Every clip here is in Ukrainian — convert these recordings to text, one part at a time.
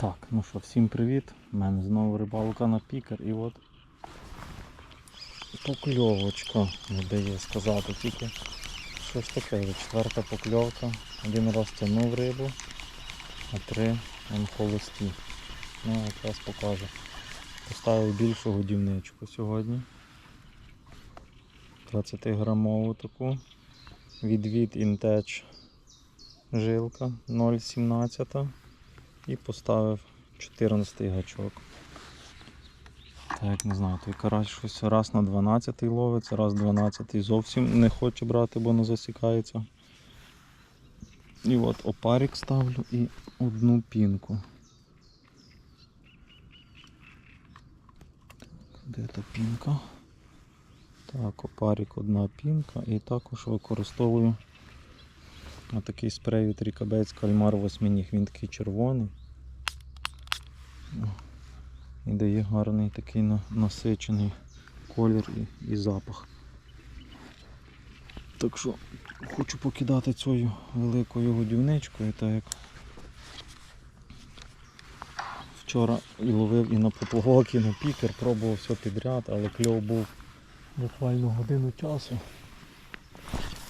Так, ну що, всім привіт. У мене знову рибалка на пікер і от покльовочка, не дає сказати, тільки щось таке, четверта покльовка. Один раз тягнув рибу, а три он холості. Ну, якраз покажу. Поставив більшу годівничку сьогодні. 20 грамову таку. Відвід інтеч жилка 0,17 і поставив 14 гачок. Так, не знаю, той карась щось раз на 12 ловиться, раз 12 зовсім не хоче брати, бо не засікається. І от опарик ставлю і одну пінку. Де та пінка? Так, опарик одна пінка і також використовую отакий спрей від Рікабець кальмар восьминіг. Він такий червоний. І дає гарний такий насичений колір і, запах. Так що хочу покидати цією великою годівничкою, так як вчора і ловив і на поплавок, і на пікер, пробував все підряд, але кльов був буквально годину часу.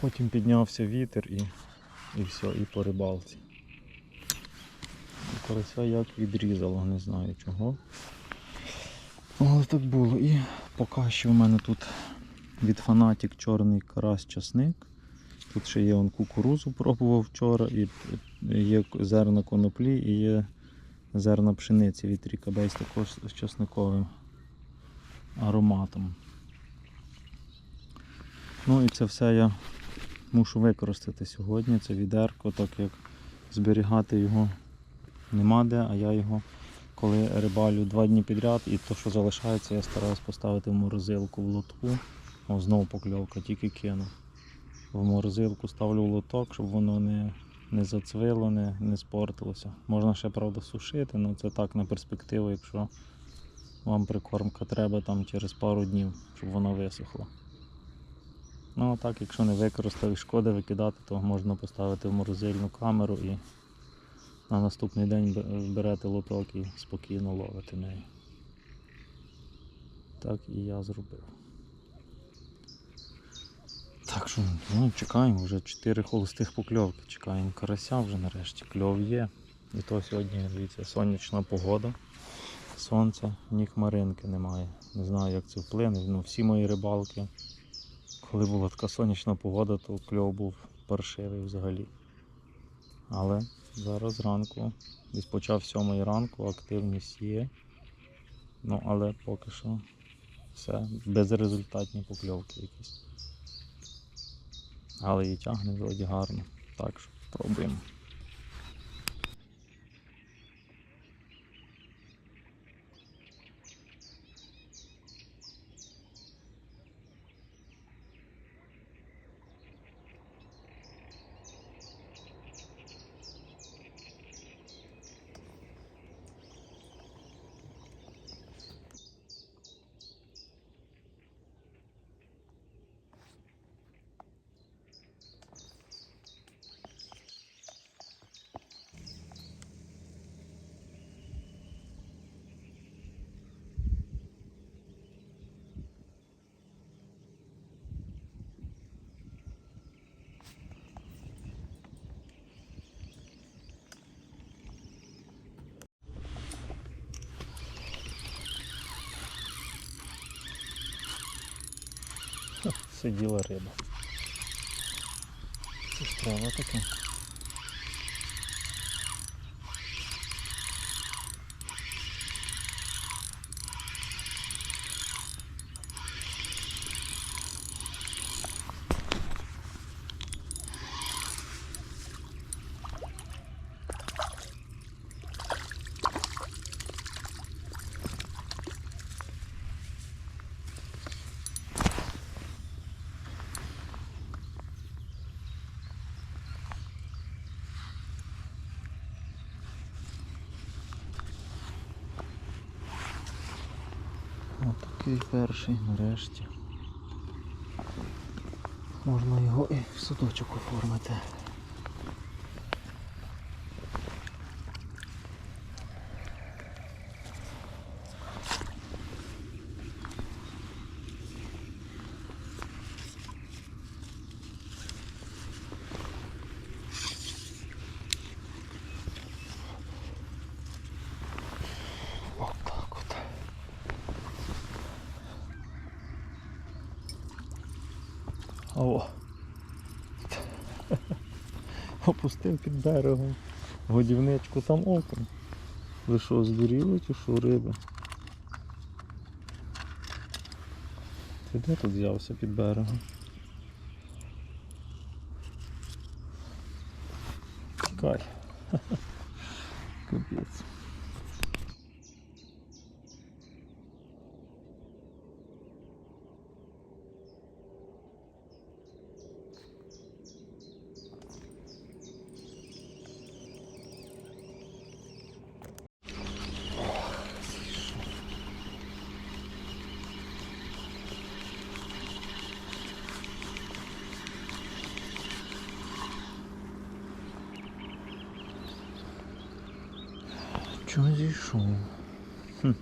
Потім піднявся вітер і, і все, і по рибалці. Карася як відрізало, не знаю чого. Але так було. І поки що в мене тут від фанатік чорний карась часник. Тут ще є он кукурузу пробував вчора, і є зерна коноплі і є зерна пшениці від Рікабейс також з часниковим ароматом. Ну і це все я мушу використати сьогодні. Це відерко, так як зберігати його нема де, а я його коли рибалю два дні підряд і то, що залишається, я стараюсь поставити в морозилку в лотку. О, знову покльовка, тільки кину. В морозилку ставлю в лоток, щоб воно не, не зацвило, не, не спортилося. Можна ще, правда, сушити, але це так на перспективу, якщо вам прикормка треба там через пару днів, щоб воно висохло. Ну а так, якщо не використав і шкода викидати, то можна поставити в морозильну камеру і на наступний день бе- берете лоток і спокійно ловите нею. Так і я зробив. Так що, ну, чекаємо, вже 4 холостих покльовки. Чекаємо карася вже нарешті. Кльов є. І то сьогодні, дивіться, сонячна погода. Сонця, ні хмаринки немає. Не знаю, як це вплине. Ну, всі мої рибалки, коли була така сонячна погода, то кльов був паршивий взагалі. Але зараз ранку. десь почав 7 ранку, активність є. Ну, але поки що все безрезультатні покльовки якісь. Але і тягне вроді гарно. Так що пробуємо. Сиділа риба. Це ж треба Отакий перший нарешті. Можна його і в судочок оформити. О. Опустив під берегом. Годівничку там оком. Ви що, здуріли чи що риби? Ти де тут взявся під берегом? Тікай. Капець. Чого зійшов? Хм.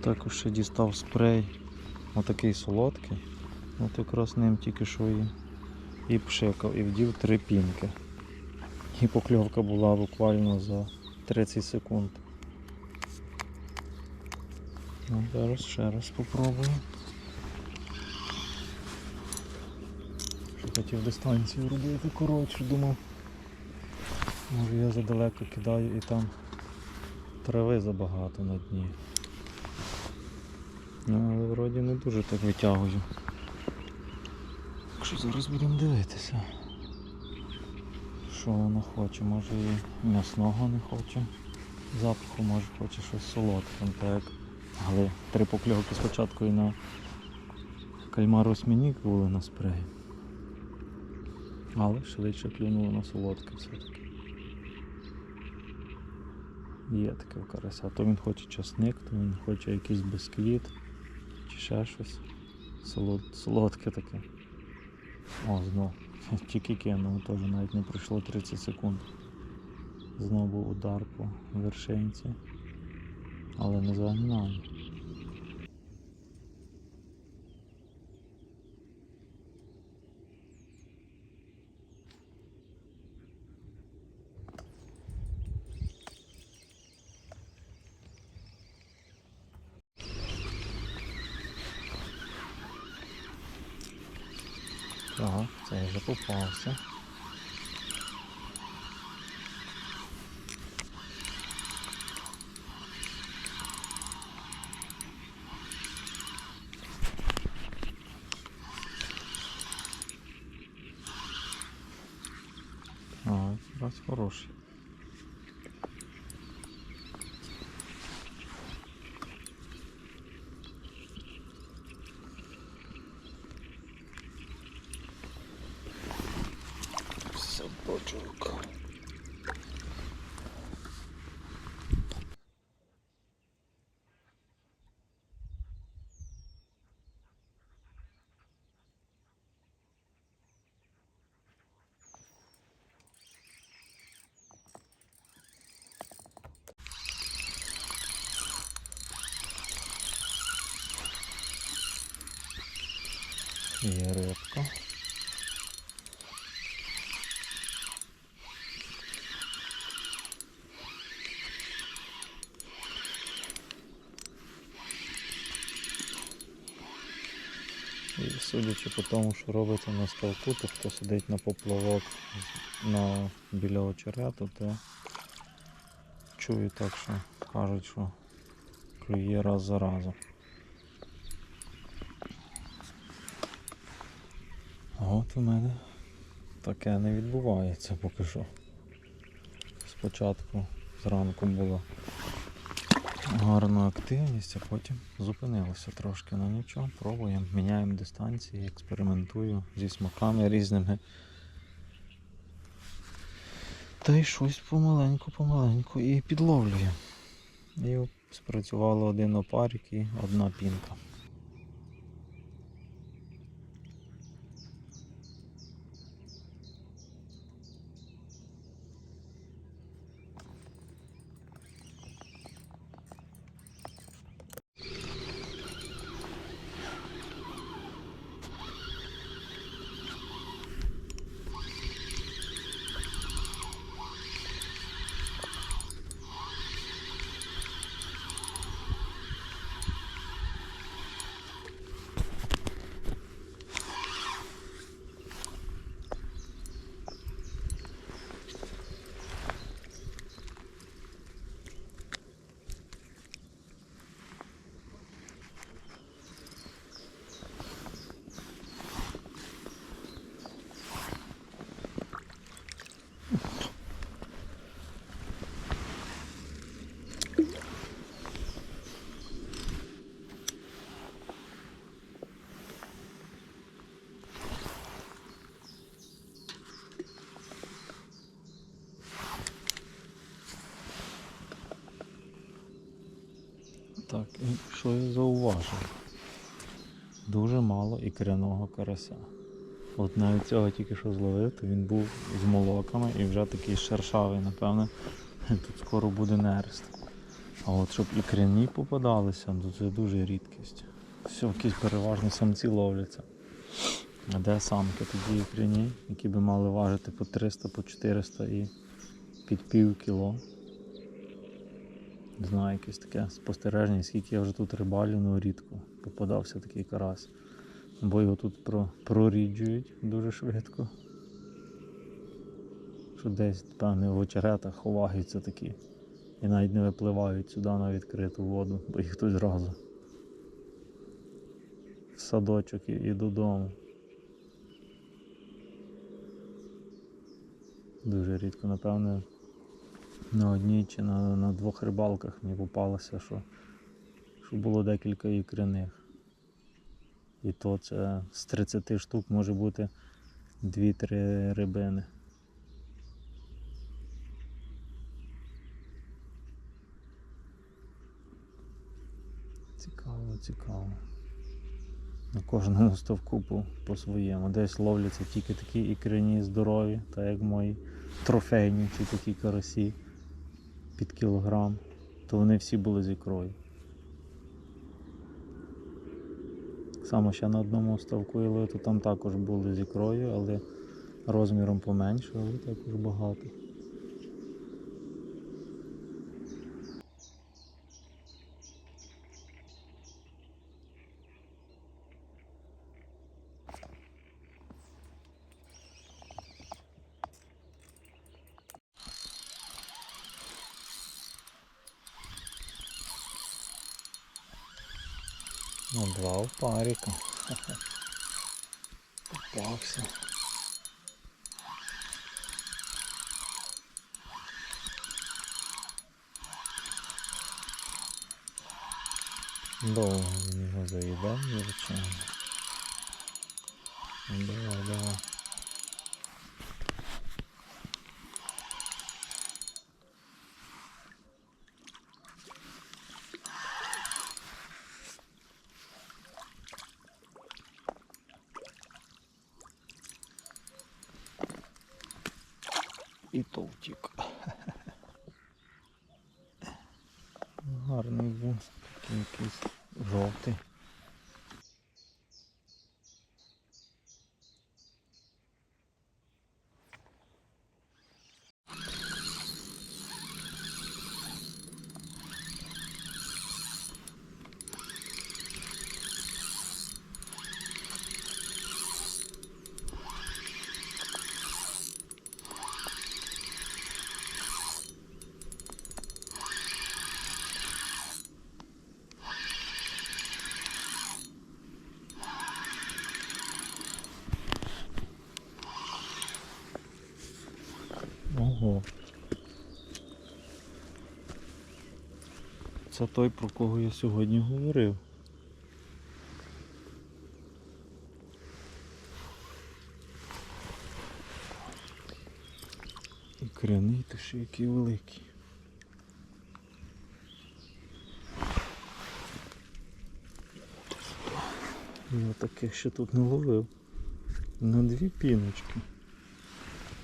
Також ще дістав спрей. Отакий солодкий. От якраз ним тільки що і, і пшикав, і вдів три пінки. І покльовка була буквально за 30 секунд. Ну, зараз ще раз спробую. Що хотів дистанцію робити коротше, думав. Може я задалеко кидаю і там трави забагато на дні. Ну, але вроді не дуже так витягую. Так що зараз будемо дивитися. Що воно хоче, може і м'ясного не хоче. Запаху може хоче щось солодке, так. Але три покльовки спочатку і на кальмар осьмінік були на спреї. Але швидше клюнуло на солодке все-таки. Є таке в карася. То він хоче часник, то він хоче якийсь бисквіт чи ще щось. Солод... Солодке таке. О, знов. Тільки кинув, теж навіть не пройшло 30 секунд. Знову удар по вершинці. Але не загнав. Попався. А, раз хороший. Є рибка. І судячи по тому, що робиться на ставку, то хто сидить на поплавок на, біля очерету, то чую так, що кажуть, що клює раз за разом. А от у мене таке не відбувається поки що. Спочатку зранку була гарна активність, а потім зупинилося трошки. Ну нічого, пробуємо, міняємо дистанції, експериментую зі смаками різними. Та й щось помаленьку-помаленьку і підловлює. І спрацювало один опарик і одна пінка. Так, що я зауважив? Дуже мало ікряного карася. От навіть цього тільки що зловив, то він був з молоками і вже такий шершавий, напевне, тут скоро буде нерест. А от щоб ікряні попадалися, то це дуже рідкість. Все, якісь переважно самці ловляться. А де самки тоді ікряні, які би мали важити по 300, по 400 і під пів кіло. Не знаю, якесь таке спостереження, скільки я вже тут рибалю, ну рідко попадався такий карась. Бо його тут про, проріджують дуже швидко. Що десь, певне, в очеретах ховаються такі. І навіть не випливають сюди на відкриту воду, бо їх хтось зразу в садочок і, і додому. Дуже рідко, напевне, на одній чи на, на двох рибалках мені попалося, що, що було декілька ікряних. І то це з 30 штук може бути 2-3 рибини. Цікаво, цікаво. На кожному ставку по, по своєму. Десь ловляться тільки такі ікряні здорові, так як мої трофейні ці такі карасі під кілограм, то вони всі були з ікрою. Саме ще на одному ставку і то там також були з ікрою, але розміром поменше, але також багато. Ну, два в паріка. Попався. Довго він його заїдав, звичайно. Ну, давай, давай. Гарний був, такий Це той, про кого я сьогодні говорив. І кряний, то ще який великий. Я таких ще тут не ловив. На дві піночки.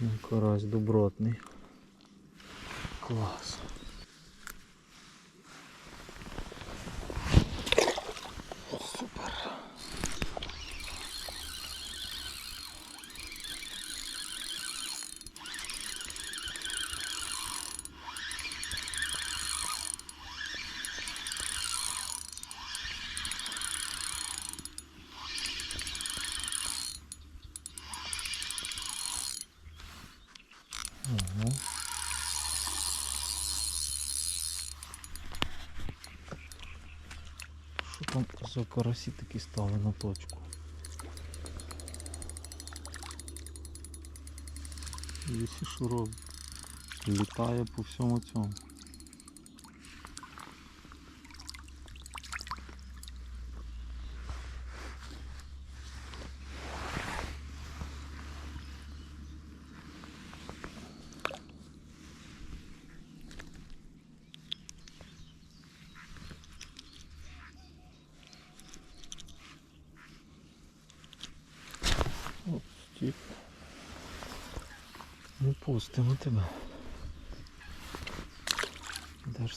Ну, Карась добротний. Клас. Що там за карасі такі стали на точку? Лісі що? Літає по всьому цьому. От, стік. Не пустимо тебе. Де ж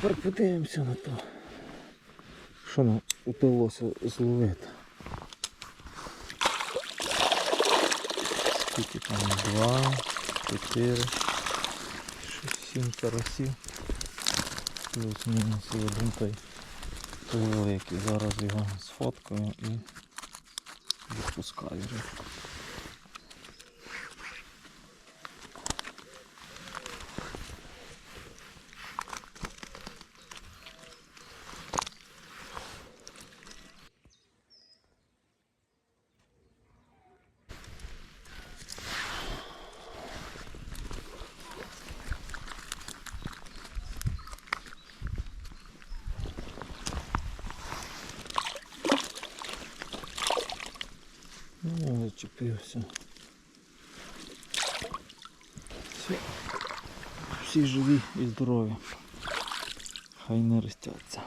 тепер подивимося на то? Що нам удалося зловити? Скільки там? Два, чотири, шість, сім карасів. Плюс-мінус один той, той великий. Зараз його сфоткаю і відпускаю. Зачепився. Все. Всі живі і здорові. Хай не ростяться.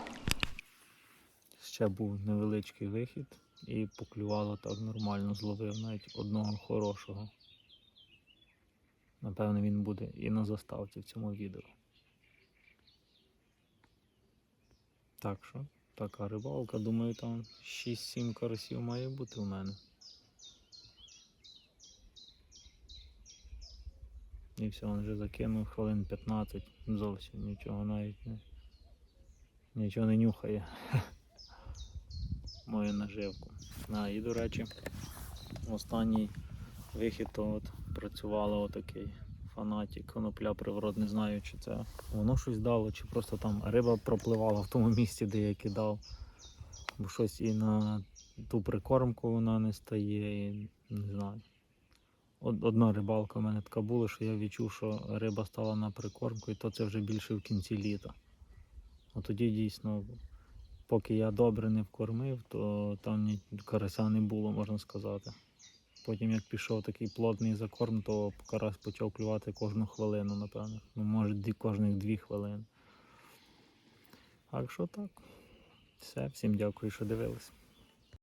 Ще був невеличкий вихід і поклювало так нормально, зловив навіть одного хорошого. Напевно, він буде і на заставці в цьому відео. Так що, така рибалка, думаю, там 6-7 карасів має бути у мене. І все, він вже закинув хвилин 15, зовсім нічого навіть не. Нічого не нюхає. Мою наживку. А, і до речі, останній вихід то от працювало отакий фанатік, конопля приворот, не знаю, чи це воно щось дало, чи просто там риба пропливала в тому місці, де я кидав. Бо щось і на ту прикормку вона не стає, і не знаю. Од- Одна рибалка в мене така була, що я відчув, що риба стала на прикормку, і то це вже більше в кінці літа. От тоді дійсно, поки я добре не вкормив, то там ні карася не було, можна сказати. Потім як пішов такий плотний закорм, то карась почав клювати кожну хвилину, напевно. Ну, може, кожних дві хвилини. Так що так. Все, всім дякую, що дивились.